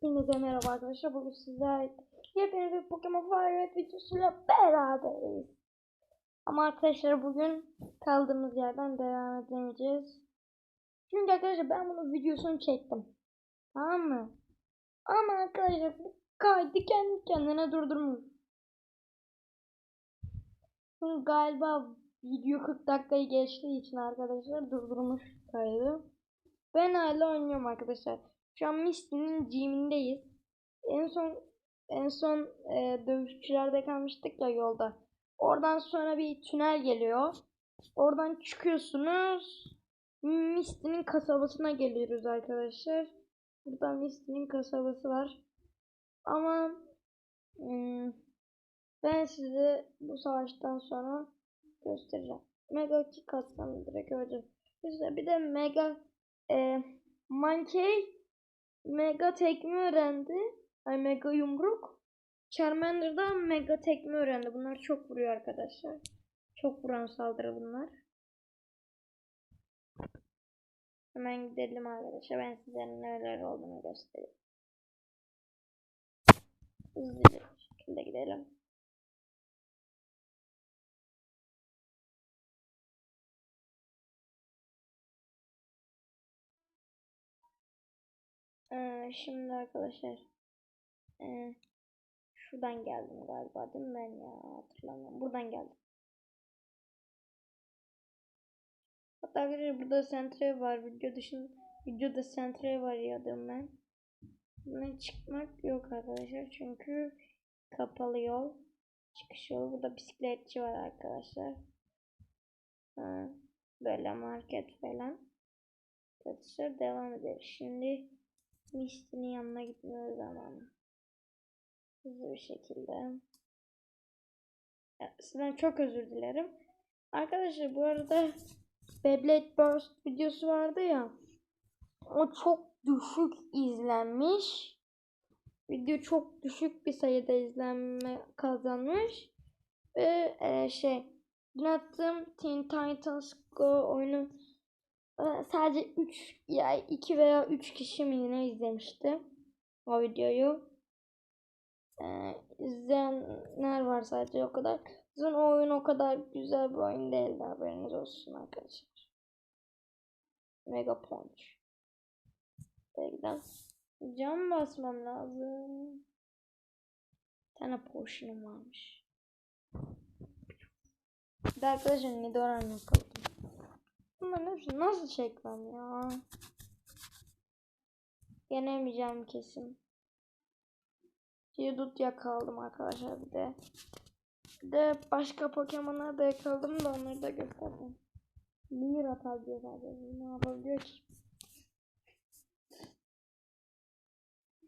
Hepinize merhaba arkadaşlar. Bugün sizler yepyeni bir Pokemon Fire videosuyla beraberiz. Ama arkadaşlar bugün kaldığımız yerden devam edemeyeceğiz. Çünkü arkadaşlar ben bunun videosunu çektim. Tamam mı? Ama arkadaşlar bu kaydı kendi kendine durdurmuş. Çünkü galiba video 40 dakikayı geçtiği için arkadaşlar durdurmuş kaydı. Ben hala oynuyorum arkadaşlar. Şu an Misty'nin gym'indeyiz. En son en son e, dövüşçülerde kalmıştık ya yolda. Oradan sonra bir tünel geliyor. Oradan çıkıyorsunuz. Misty'nin kasabasına geliyoruz arkadaşlar. Burada Misty'nin kasabası var. Ama hmm, ben size bu savaştan sonra göstereceğim. Mega kick direkt öleceğim. İşte bir de mega e, Monkey mega tekme öğrendi. Ay mega yumruk. Charmander da mega tekme öğrendi. Bunlar çok vuruyor arkadaşlar. Çok vuran saldırı bunlar. Hemen gidelim arkadaşlar. Ben size neler olduğunu göstereyim. Hızlı bir şekilde gidelim. Ee, şimdi arkadaşlar ee, şuradan geldim galiba değil mi ben ya? Hatırlamıyorum. Buradan geldim. Hatta arkadaşlar burada sentre var. Video dışında videoda sentre var yadım ben. Buradan çıkmak yok arkadaşlar çünkü kapalı yol çıkış yolu. Burada bisikletçi var arkadaşlar. Ha, böyle market falan. Arkadaşlar devam edelim. Şimdi Misty'nin yanına gitme zamanı. Hızlı bir şekilde. Sizden çok özür dilerim. Arkadaşlar bu arada Beyblade Burst videosu vardı ya. O çok düşük izlenmiş. Video çok düşük bir sayıda izlenme kazanmış. Ve e, şey dün attığım Teen Titans Go oyunu ee, sadece 3 ya 2 veya 3 kişi mi ne izlemişti o videoyu. Ee, izleyenler var sadece o kadar. Zaten o oyun o kadar güzel bir oyun değildi haberiniz olsun arkadaşlar. Mega Punch. Belki cam basmam lazım. Bir tane potion'um varmış. Bir de arkadaşlar Nidoran yakaladım. Bunların nasıl çekmem ya? Yenemeyeceğim kesin. Geodude yakaladım arkadaşlar bir de. Bir de başka Pokemon'lar da yakaladım da onları da gösterdim. Leer atar diyor sadece. Ne yapabiliyor ki?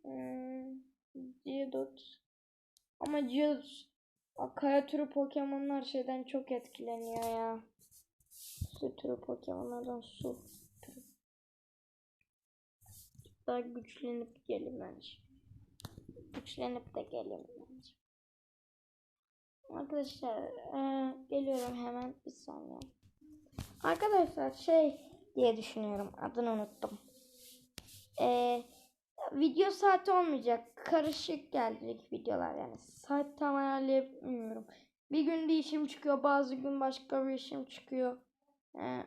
Hmm, Geodude. Ama Geodude kaya türü Pokemon'lar şeyden çok etkileniyor ya. Su türü Pokemon'lardan su. Daha güçlenip gelin bence. Güçlenip de gelin bence. Arkadaşlar e, geliyorum hemen bir saniye. Arkadaşlar şey diye düşünüyorum adını unuttum. E, video saati olmayacak. Karışık gelecek videolar yani. Saat tam ayarlayamıyorum. Bir gün bir işim çıkıyor. Bazı gün başka bir işim çıkıyor. Ee,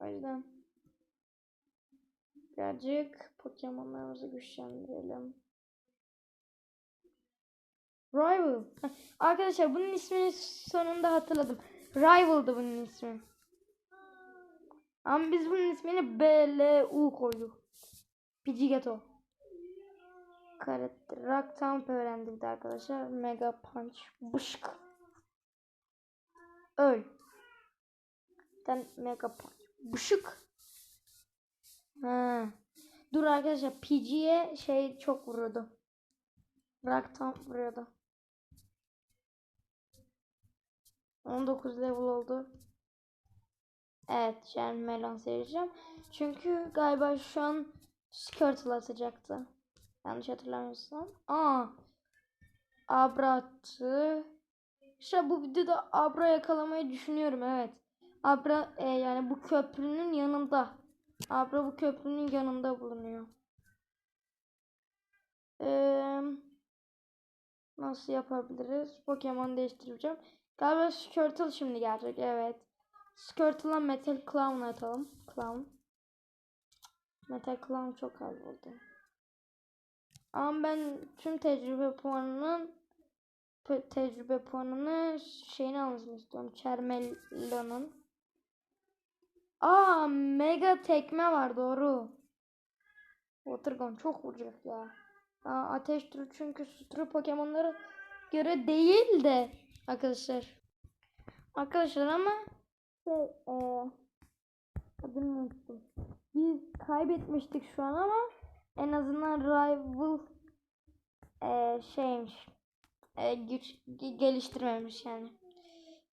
o yüzden birazcık Pokemon'larımızı güçlendirelim. Rival. Arkadaşlar bunun ismini sonunda hatırladım. Rival'dı bunun ismi. Ama biz bunun ismini BLU koyduk. Pidgeotto. Karakter. Rock Thump öğrendik arkadaşlar. Mega Punch. Bışk. Öl. Ben mega. Bışık. Ha. Dur arkadaşlar PG'ye şey çok vuruyordu. Rock tam vuruyordu. 19 level oldu. Evet Jen Melon seyredeceğim. Çünkü galiba şu an Skirtle atacaktı. Yanlış hatırlamıyorsam. Aa. Abra attı. İşte bu videoda Abra yakalamayı düşünüyorum evet. Abra e, yani bu köprünün yanında. Abra bu köprünün yanında bulunuyor. Eee, nasıl yapabiliriz? Pokemon değiştireceğim. Galiba Squirtle şimdi gelecek. Evet. Squirtle'a Metal Clown atalım. Clown. Metal Clown çok az oldu. Ama ben tüm tecrübe puanının tecrübe puanını şeyini almasını istiyorum. Charmelon'un. Aa mega tekme var doğru. Watergun çok vuracak ya. Aa, ateş türü çünkü su türü Pokemon'lara göre değil de arkadaşlar. Arkadaşlar ama şey eee adını unuttum. Biz kaybetmiştik şu an ama en azından rival eee şeymiş. Eee, güç ge- geliştirmemiş yani.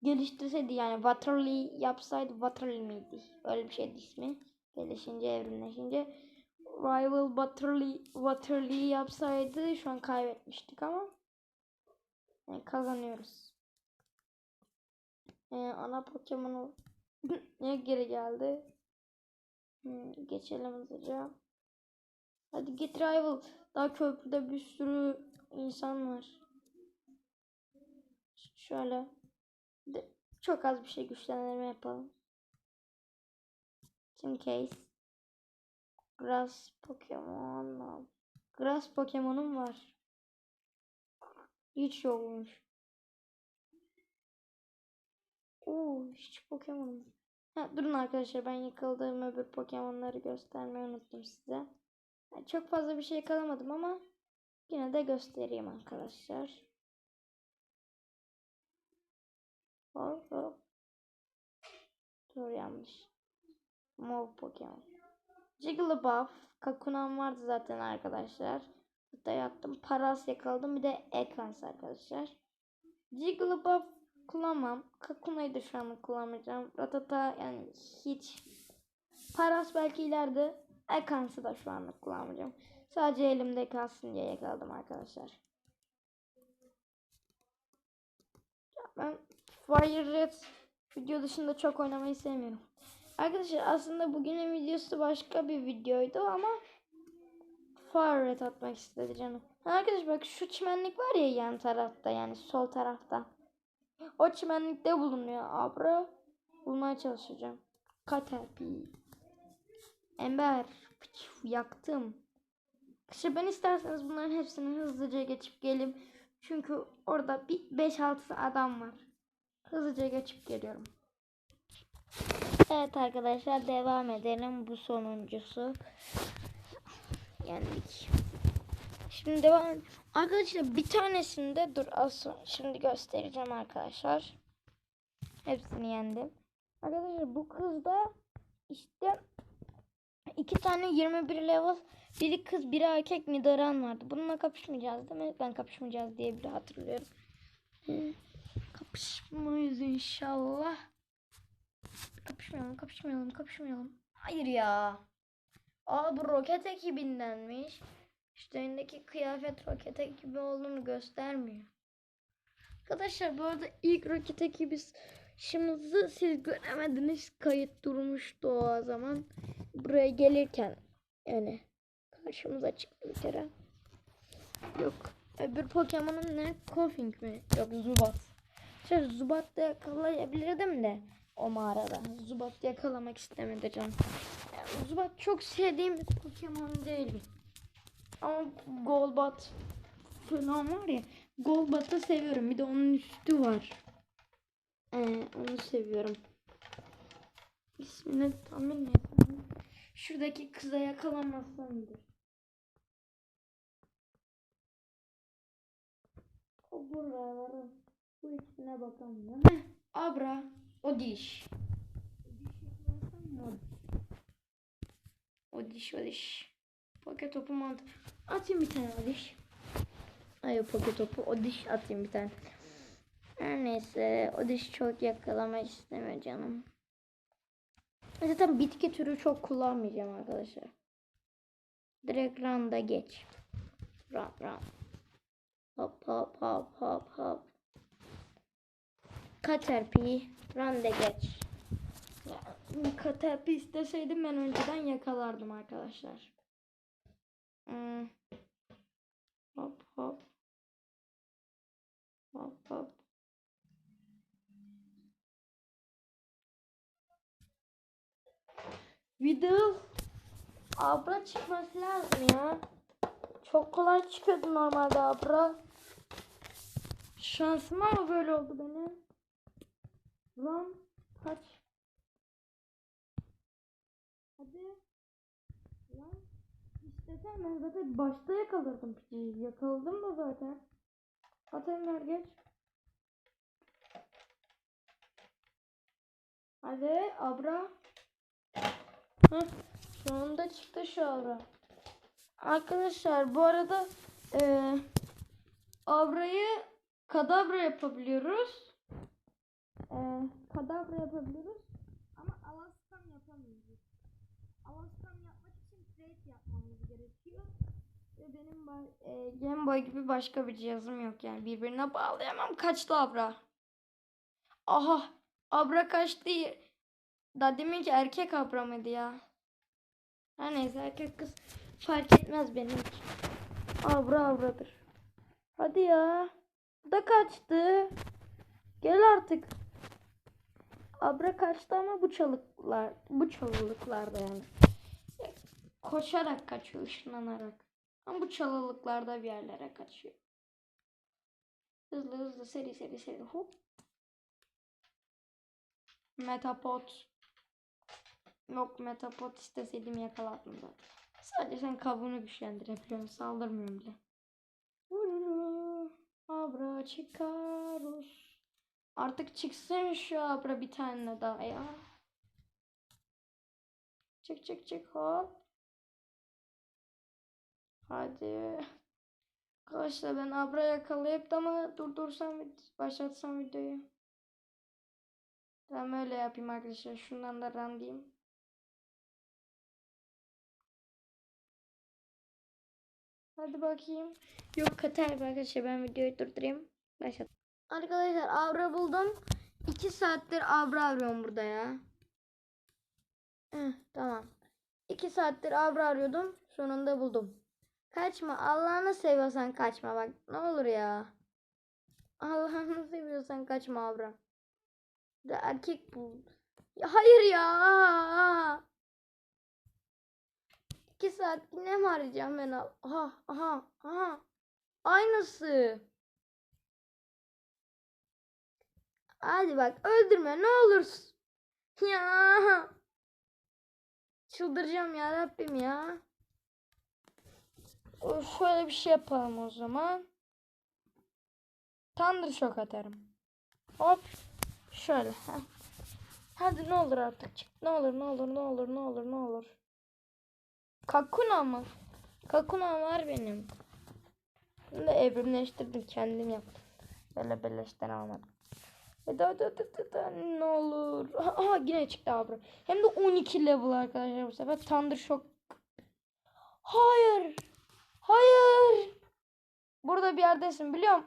Geliştirseydi yani Waterly yapsaydı Waterly miydi? Öyle bir şeydi ismi. Gelişince evrimleşince Rival Waterly Waterly yapsaydı şu an kaybetmiştik ama yani kazanıyoruz. Ee, ana Pokemon'u niye geri geldi? Hmm, geçelim hızlıca. Hadi git Rival. Daha köprüde bir sürü insan var. Şöyle. Çok az bir şey güçlendirme yapalım. Team Case. Grass Pokemon. Grass Pokemon'um var. Hiç yokmuş. Oo, hiç Pokemon'um. Ha, durun arkadaşlar ben yakaladığım öbür Pokemon'ları göstermeyi unuttum size. Ha, çok fazla bir şey yakalamadım ama yine de göstereyim arkadaşlar. Hop. Dur yanlış. Mov Pokemon. Jigglypuff. Kakunan vardı zaten arkadaşlar. Hatta yaptım. Paras yakaladım. Bir de Ekans arkadaşlar. Jigglypuff kullanmam. Kakuna'yı da şu an kullanmayacağım. Ratata yani hiç. Paras belki ileride. Ekans'ı da şu anlık kullanmayacağım. Sadece elimde kalsın diye yakaladım arkadaşlar. Ben Fire Red video dışında çok oynamayı sevmiyorum. Arkadaşlar aslında bugünün videosu başka bir videoydu ama Fire Red atmak istedi canım. Ha, Arkadaşlar bak şu çimenlik var ya yan tarafta yani sol tarafta. O çimenlikte bulunuyor. Abra bulmaya çalışacağım. Caterpie. Ember. Yaktım. İşte ben isterseniz bunların hepsini hızlıca geçip gelip çünkü orada bir 5-6 adam var. Hızlıca geçip geliyorum. Evet arkadaşlar devam edelim. Bu sonuncusu. Yendik. Şimdi devam. Arkadaşlar bir tanesinde dur sonra şimdi göstereceğim arkadaşlar. Hepsini yendim. Arkadaşlar bu kızda işte iki tane 21 level biri kız biri erkek Nidoran vardı. Bununla kapışmayacağız değil mi? Ben kapışmayacağız diye bile hatırlıyorum. Kapışmayız inşallah. Kapışmayalım, kapışmayalım, kapışmayalım. Hayır ya. Aa bu roket ekibindenmiş. Üstlerindeki kıyafet roket ekibi olduğunu göstermiyor. Arkadaşlar bu arada ilk roket ekibi şımızı siz göremediniz. Kayıt durmuştu o zaman. Buraya gelirken yani karşımıza çıktı bir kere. Yok. Öbür Pokemon'un ne? Koffing mi? Yok Zubat. Şey Zubat'ta yakalayabilirdim de o mağarada. Zubat yakalamak istemedi canım. Yani Zubat çok sevdiğim bir Pokemon değil. Ama Golbat falan var ya. Golbat'ı seviyorum. Bir de onun üstü var. Ee, onu seviyorum. İsmini tam bilmiyorum. Şuradaki kıza yakalanmasaydı. O buraları. Bu ikisine bakalım. Abra. O diş. O diş o diş. Poket topu mantı. Atayım bir tane o diş. Ay o poket topu o diş atayım bir tane. Her neyse o diş çok yakalamak istemiyor canım. Zaten bitki türü çok kullanmayacağım arkadaşlar. Direkt randa geç. Run run. Hop hop hop hop hop. Caterpie. Run de geç. Caterpie isteseydim ben önceden yakalardım arkadaşlar. Hmm. Hop hop. Hop hop. Video abra çıkması lazım ya. Çok kolay çıkıyordu normalde abra. Şansıma mı böyle oldu benim? Lan kaç. Hadi. Lan istesem ben zaten başta yakalardım piçi. Yakaladım da zaten. At Enver geç. Hadi Abra. Heh, sonunda çıktı şu Abra. Arkadaşlar bu arada eee Abra'yı kadabra yapabiliyoruz. Eee kadabra yapabiliyoruz. Ama Alaskan yapamıyoruz. Alaskan yapmak için trade yapmamız gerekiyor. Ve benim e, Game Boy gibi başka bir cihazım yok yani birbirine bağlayamam. Kaçtı Abra. Aha Abra kaçtı. Daha demin ki erkek Abra mıydı ya? Her neyse erkek kız fark etmez benim. Abra Abra'dır. Hadi ya. Bu da kaçtı. Gel artık. Abra kaçtı ama bu çalıklar, bu çalılıklarda yani. Koşarak kaçıyor, ışınlanarak. Ama bu çalılıklarda bir yerlere kaçıyor. Hızlı hızlı seri seri seri hop. Metapod. Yok metapod isteseydim yakalardım zaten. Sadece sen kabuğunu güçlendirebiliyorsun. Saldırmıyorum bile. Abra çıkarus. Artık çıksın şu abra bir tane daha ya. Çık çık çık hop. Hadi. Arkadaşlar ben abra yakalayıp da ama durdursam başlatsam videoyu. Tamam öyle yapayım arkadaşlar. Şundan da run diyeyim. Hadi bakayım. Yok katar arkadaşlar ben videoyu durdurayım. Başlat. Arkadaşlar avra buldum. 2 saattir avra arıyorum burada ya. Heh, tamam. 2 saattir avra arıyordum. Sonunda buldum. Kaçma. Allah'ını seviyorsan kaçma bak. Ne olur ya. Allah'ını seviyorsan kaçma avra. De erkek bul. Ya hayır ya. 2 saat yine mi arayacağım ben? Aha aha aha. Aynısı. Hadi bak öldürme ne olursun. Ya. Çıldıracağım ya Rabbim ya. Şöyle bir şey yapalım o zaman. Thunder şok atarım. Hop. Şöyle. Hadi ne olur artık çık. Ne olur ne olur ne olur ne olur ne olur. Kakuna mı? Kakuna var benim. Bunu da evrimleştirdim kendim yaptım. Böyle beleşten almadım. Hadi hadi hadi, hadi, ne olur. Aha yine çıktı abra. Hem de 12 level arkadaşlar bu sefer. Thunder Shock. Hayır. Hayır. Burada bir yerdesin biliyorum.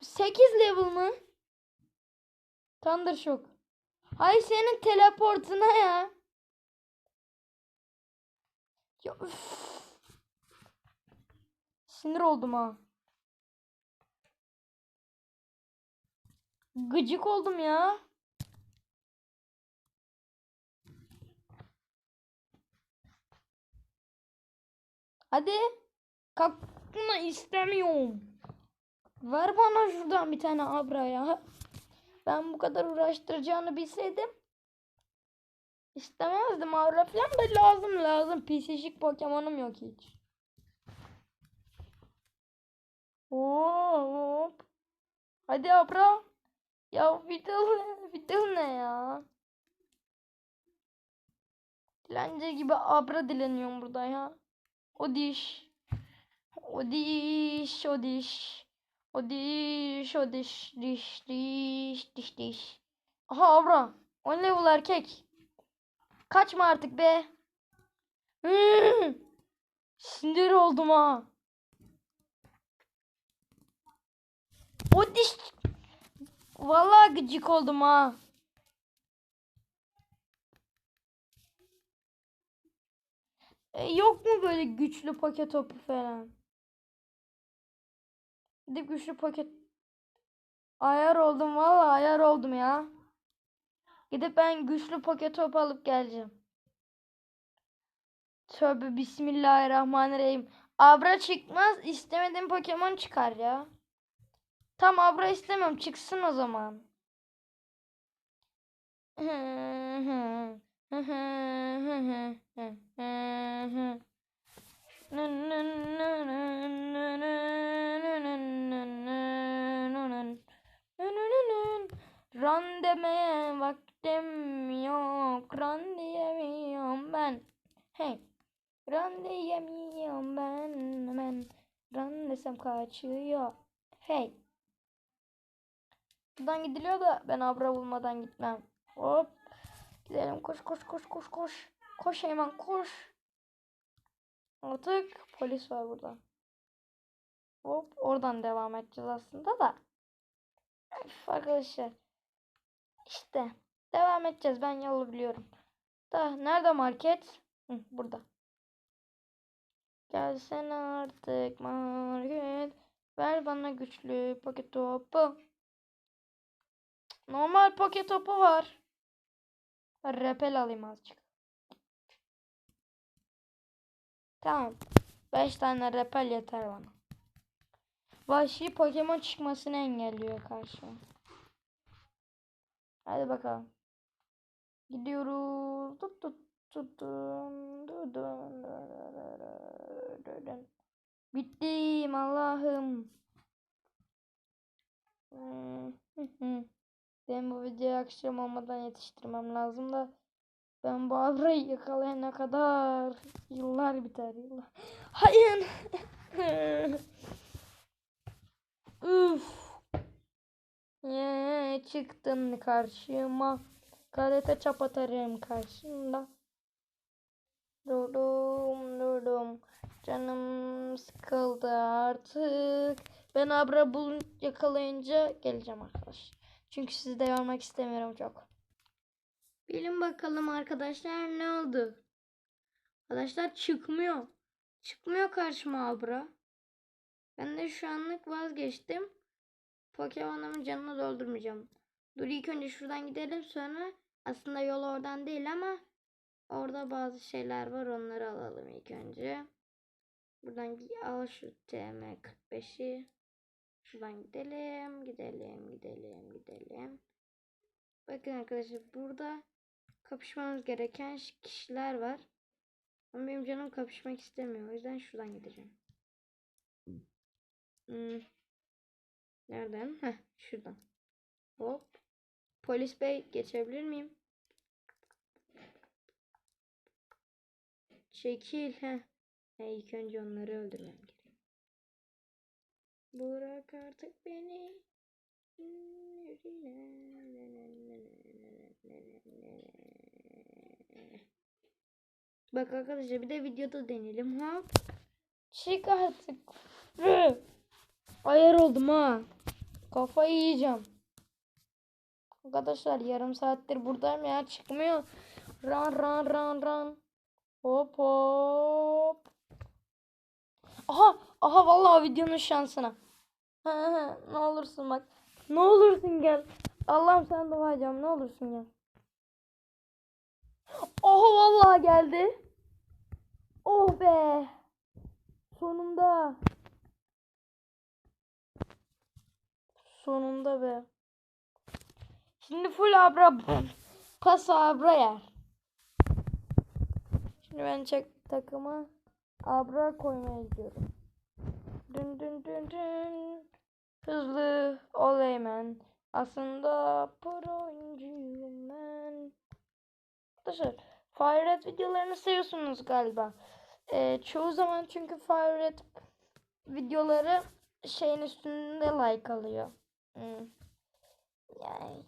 8 level mı? Thunder Shock. Hay senin teleportuna ya. Ya üf. Sinir oldum ha. Gıcık oldum ya. Hadi. Kalkma istemiyorum. Ver bana şuradan bir tane abra ya. Ben bu kadar uğraştıracağını bilseydim. İstemezdim abra falan da lazım lazım. Psikolojik Pokemon'um yok hiç. Hop. Hadi abra. Ya Fiddle, Fiddle ne ya? Dilenci gibi abra dileniyorum burada ya. O diş. O diş, o diş. O diş, o diş, diş, diş, diş, diş. Aha abra. 10 level erkek. Kaçma artık be. Hmm. Sinir oldum ha. O diş. Vallahi gıcık oldum ha. E, yok mu böyle güçlü paket topu falan? Gidip güçlü paket ayar oldum valla ayar oldum ya. Gidip ben güçlü paket top alıp geleceğim. Tövbe bismillahirrahmanirrahim. Abra çıkmaz istemediğim Pokemon çıkar ya. Tam Abra istemiyorum çıksın o zaman. Run demeye vaktim yok. Run diyemiyorum ben. Hey. Run diyemiyorum ben. Ben. Run desem kaçıyor. Hey. Buradan gidiliyor da ben abra bulmadan gitmem. Hop. Gidelim koş koş koş koş koş. Koş hemen koş. Artık polis var burada. Hop oradan devam edeceğiz aslında da. Üf, arkadaşlar. İşte devam edeceğiz. Ben yolu biliyorum. Da nerede market? Hı, burada. Gelsene artık market. Ver bana güçlü paket topu. Normal paket topu var. Repel alayım azıcık. Tamam. 5 tane repel yeter bana. Vahşi Pokemon çıkmasını engelliyor karşıma. Hadi bakalım. Gidiyoruz. Tut tut tut. Bittim Allah'ım. Hmm, hı hı. Ben bu videoyu akşam olmadan yetiştirmem lazım da ben bu avrayı yakalayana kadar yıllar biter yıllar. Hayır. Üf. Ye, çıktın karşıma. Karate çap atarım karşında. Durdum durdum. Canım sıkıldı artık. Ben Abra bul yakalayınca geleceğim arkadaş. Çünkü sizi de yormak istemiyorum çok. Bilin bakalım arkadaşlar ne oldu? Arkadaşlar çıkmıyor. Çıkmıyor karşıma Abra. Ben de şu anlık vazgeçtim. Pokemon'umun canını doldurmayacağım. Dur ilk önce şuradan gidelim sonra aslında yol oradan değil ama orada bazı şeyler var onları alalım ilk önce. Buradan al şu TM45'i. Şuradan gidelim, gidelim, gidelim, gidelim. Bakın arkadaşlar burada kapışmamız gereken kişiler var. Ama benim canım kapışmak istemiyor. O yüzden şuradan gideceğim. Hmm. Nereden? Heh, şuradan. Hop. Polis bey geçebilir miyim? Çekil. Heh. He, ilk önce onları öldürmem. Bırak artık beni. Bak arkadaşlar bir de videoda deneyelim. Hop. Çık artık. Ayar oldum ha. Kafayı yiyeceğim. Arkadaşlar yarım saattir buradayım ya çıkmıyor. Ran ran ran ran. Hop hop. Aha aha vallahi videonun şansına. Ne olursun bak. Ne olursun gel. Allah'ım sen dua ne olursun gel. Oha vallahi geldi. Oh be. Sonunda. Sonunda be. Şimdi full abra pas abra yer. Şimdi ben çek takıma abra koymaya gidiyorum. Dün dün dün dün. Hızlı oley men. Aslında pro oyuncuyum ben. Arkadaşlar Fire Red videolarını seviyorsunuz galiba. Ee, çoğu zaman çünkü Fire Red videoları şeyin üstünde like alıyor. Hmm. Yani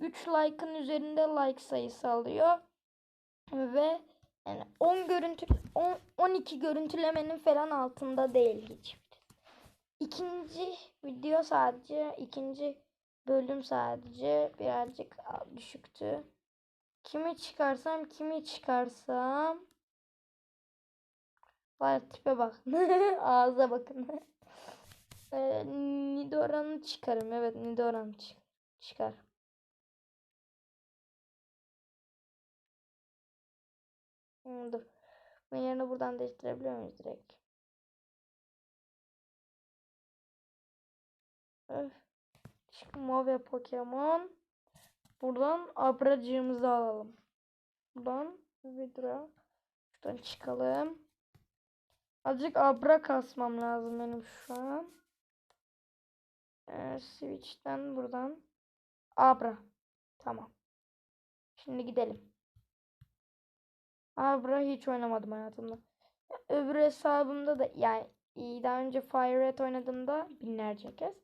3 like'ın üzerinde like sayısı alıyor. Ve yani 10 görüntü 10, 12 görüntülemenin falan altında değil hiç. İkinci video sadece ikinci bölüm sadece birazcık düşüktü. Kimi çıkarsam kimi çıkarsam Var tipe bak. Ağza bakın. Ee, Nidoran'ı çıkarım. Evet Nidoran çık çıkar. Hmm, dur. Bunun yerini buradan değiştirebiliyor muyuz direkt? Öf. Çık Move Pokemon. Buradan abracığımızı alalım. Buradan Vidra. Şuradan çıkalım. Azıcık abra kasmam lazım benim şu an. Ee, switch'ten buradan. Abra. Tamam. Şimdi gidelim. Abra hiç oynamadım hayatımda. Öbür hesabımda da yani daha önce Fire Red oynadığımda binlerce kez.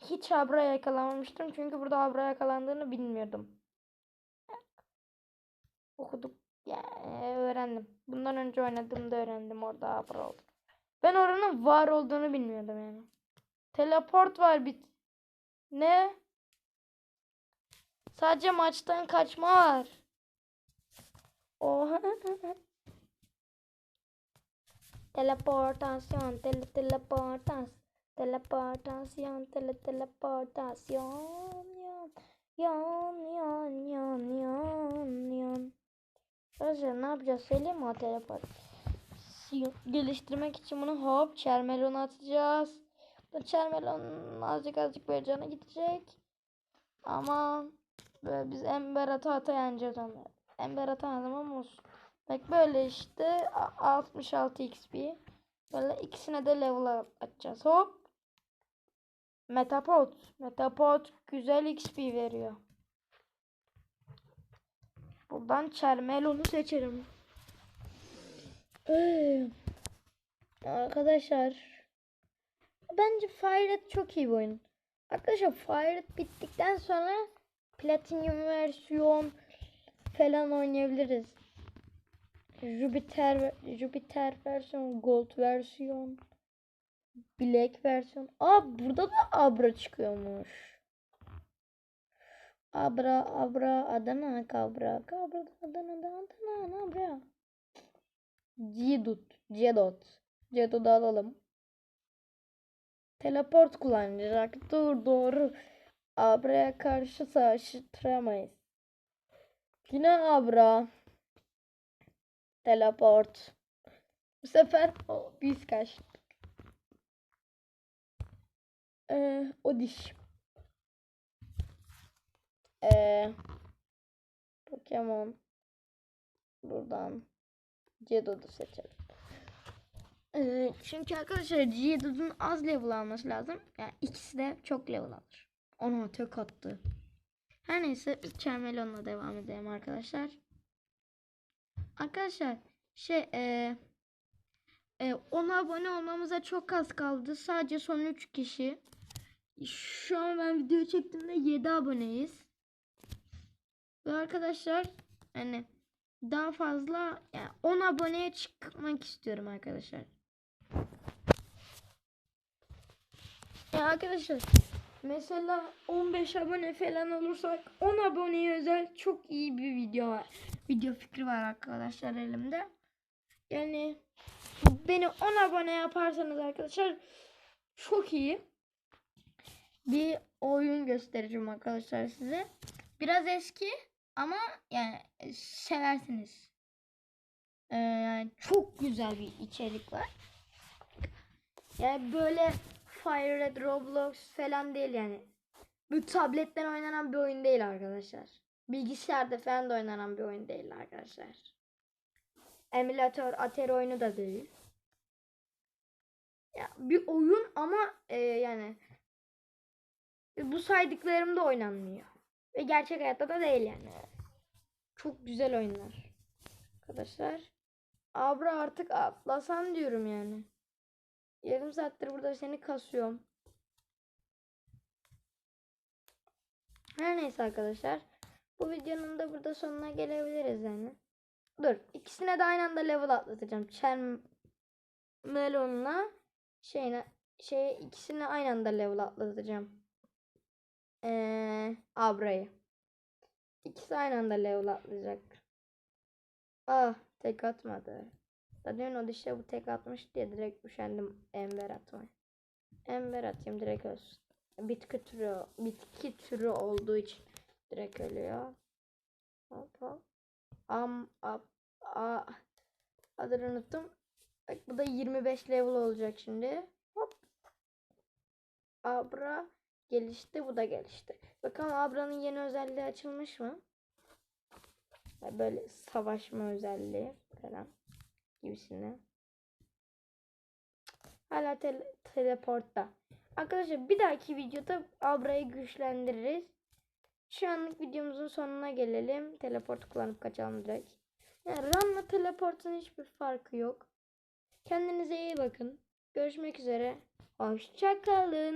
Hiç Abra yakalamamıştım çünkü burada Abra yakalandığını bilmiyordum. Okuduk yani öğrendim. Bundan önce oynadığımda öğrendim orada Abra oldu. Ben oranın var olduğunu bilmiyordum yani. Teleport var bir. Ne? Sadece maçtan kaçma var. Oha. Teleportasyon, tele teleportas. Teleportasyon, tele teleportasyon. Yan, yan, yan, yan, yan, yan. Arkadaşlar ne yapacağız söyleyeyim mi o teleport? Geliştirmek için bunu hop çermelona atacağız. Bu çermelon azıcık azıcık böyle cana gidecek. Ama böyle biz ember ata ata yeneceğiz onları. Ember atamadım ama olsun. Bak böyle işte 66 XP. Böyle ikisine de level atacağız. Hop. Metapod. Metapod güzel XP veriyor. Buradan Charmelon'u seçerim. Ee, arkadaşlar bence Fire Red çok iyi bir oyun. Arkadaşlar Fire Red bittikten sonra Platinum versiyon falan oynayabiliriz. Jupiter Jupiter versiyon, Gold versiyon, Black versiyon. Aa burada da Abra çıkıyormuş. Abra Abra Adana Kabra Kabra Adana Adana Abra. Cidut Cedot Cedot'u alalım. Teleport kullanacak. Dur doğru. Abra'ya karşı savaştıramayız. Yine Abra. Teleport. Bu sefer oh, biz kaçtık. Ee, o diş. Ee, Pokemon. Buradan Cedo'du seçelim. Ee, çünkü arkadaşlar Cedo'nun az level alması lazım. Yani ikisi de çok level alır. Ona tek attı. Her neyse Charmelon'la devam edelim arkadaşlar. Arkadaşlar şey e, e, 10 abone olmamıza çok az kaldı. Sadece son 3 kişi. Şu an ben video çektiğimde 7 aboneyiz. Ve arkadaşlar hani daha fazla yani 10 aboneye çıkmak istiyorum arkadaşlar. Ya arkadaşlar mesela 15 abone falan olursak 10 aboneye özel çok iyi bir video var. Video fikri var arkadaşlar elimde. Yani beni 10 abone yaparsanız arkadaşlar çok iyi bir oyun göstereceğim arkadaşlar size. Biraz eski ama yani seversiniz. Ee, yani çok güzel bir içerik var. Yani böyle Fire Red Roblox falan değil yani. Bu tabletten oynanan bir oyun değil arkadaşlar. Bilgisayarda falan da oynanan bir oyun değil arkadaşlar. Emülatör, Atari oyunu da değil. Ya bir oyun ama e, yani bu saydıklarım da oynanmıyor. Ve gerçek hayatta da değil yani. Çok güzel oyunlar. Arkadaşlar. Abra artık atlasan diyorum yani. Yarım saattir burada seni kasıyorum. Her neyse arkadaşlar. Bu videonun da burada sonuna gelebiliriz yani. Dur. ikisine de aynı anda level atlatacağım. Melon'la şeyine şey ikisini aynı anda level atlatacağım. Ee, Abra'yı. İkisi aynı anda level atlayacak. Ah tek atmadı. Zaten o dişe bu tek atmış diye direkt üşendim Ember atmaya. Ember atayım direkt ölsün. Bitki türü bitki türü olduğu için direkt ölüyor. Hop hop. Am ap a adını unuttum. Bak bu da 25 level olacak şimdi. Hop. Abra gelişti bu da gelişti. Bakalım Abra'nın yeni özelliği açılmış mı? Böyle savaşma özelliği falan gibisine. Hala tele- teleportta. Arkadaşlar bir dahaki videoda Abra'yı güçlendiririz. Şu anlık videomuzun sonuna gelelim. Teleport kullanıp kaçalım direkt. Yani Run'la teleportun hiçbir farkı yok. Kendinize iyi bakın. Görüşmek üzere. Hoşçakalın.